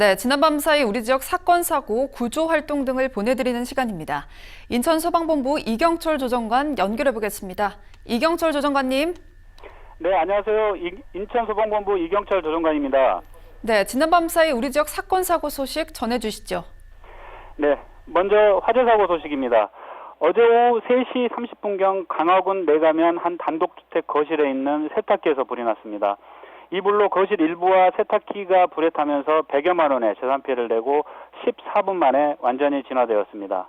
네, 지난밤 사이 우리 지역 사건, 사고, 구조 활동 등을 보내드리는 시간입니다. 인천 소방본부 이경철 조정관 연결해 보겠습니다. 이경철 조정관님. 네, 안녕하세요. 이- 인천 소방본부 이경철 조정관입니다. 네, 지난밤 사이 우리 지역 사건, 사고 소식 전해주시죠. 네, 먼저 화재 사고 소식입니다. 어제 오후 3시 30분경 강화군 내가면 한 단독주택 거실에 있는 세탁기에서 불이 났습니다. 이 불로 거실 일부와 세탁기가 불에 타면서 100여만 원의 재산 피해를 내고 14분 만에 완전히 진화되었습니다.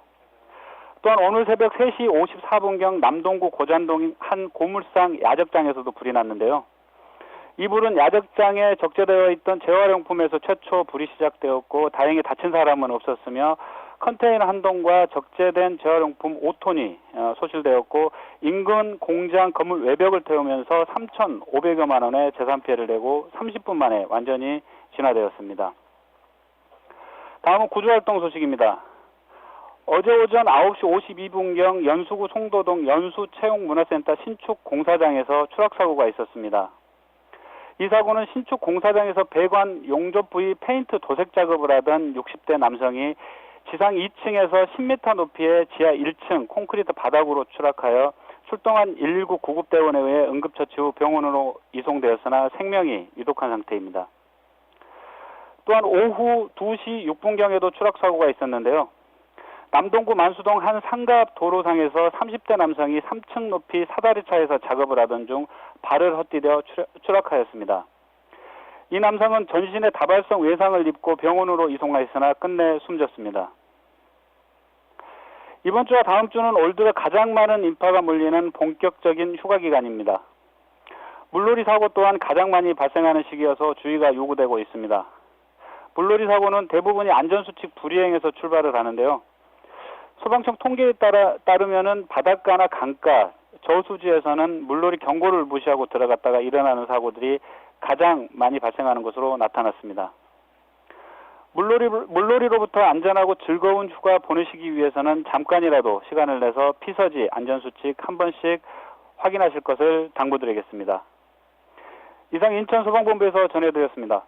또한 오늘 새벽 3시 54분경 남동구 고잔동 한 고물상 야적장에서도 불이 났는데요. 이 불은 야적장에 적재되어 있던 재활용품에서 최초 불이 시작되었고 다행히 다친 사람은 없었으며 컨테이너 한 동과 적재된 재활용품 5톤이 어, 소실되었고 인근 공장 건물 외벽을 태우면서 3,500여만 원의 재산 피해를 내고 30분 만에 완전히 진화되었습니다. 다음은 구조활동 소식입니다. 어제 오전 9시 52분경 연수구 송도동 연수체육문화센터 신축 공사장에서 추락 사고가 있었습니다. 이 사고는 신축 공사장에서 배관 용접 부위 페인트 도색 작업을 하던 60대 남성이 지상 2층에서 10m 높이의 지하 1층 콘크리트 바닥으로 추락하여 출동한 119 구급대원에 의해 응급처치 후 병원으로 이송되었으나 생명이 위독한 상태입니다. 또한 오후 2시 6분경에도 추락 사고가 있었는데요. 남동구 만수동 한 상가 앞 도로상에서 30대 남성이 3층 높이 사다리차에서 작업을 하던 중 발을 헛디뎌 추락- 추락하였습니다. 이 남성은 전신에 다발성 외상을 입고 병원으로 이송하였으나 끝내 숨졌습니다. 이번 주와 다음 주는 올 들어 가장 많은 인파가 몰리는 본격적인 휴가 기간입니다. 물놀이 사고 또한 가장 많이 발생하는 시기여서 주의가 요구되고 있습니다. 물놀이 사고는 대부분이 안전수칙 불이행에서 출발을 하는데요. 소방청 통계에 따라 따르면은 바닷가나 강가, 저수지에서는 물놀이 경고를 무시하고 들어갔다가 일어나는 사고들이 가장 많이 발생하는 것으로 나타났습니다. 물놀이, 물놀이로부터 안전하고 즐거운 휴가 보내시기 위해서는 잠깐이라도 시간을 내서 피서지 안전수칙 한 번씩 확인하실 것을 당부드리겠습니다. 이상 인천소방본부에서 전해드렸습니다.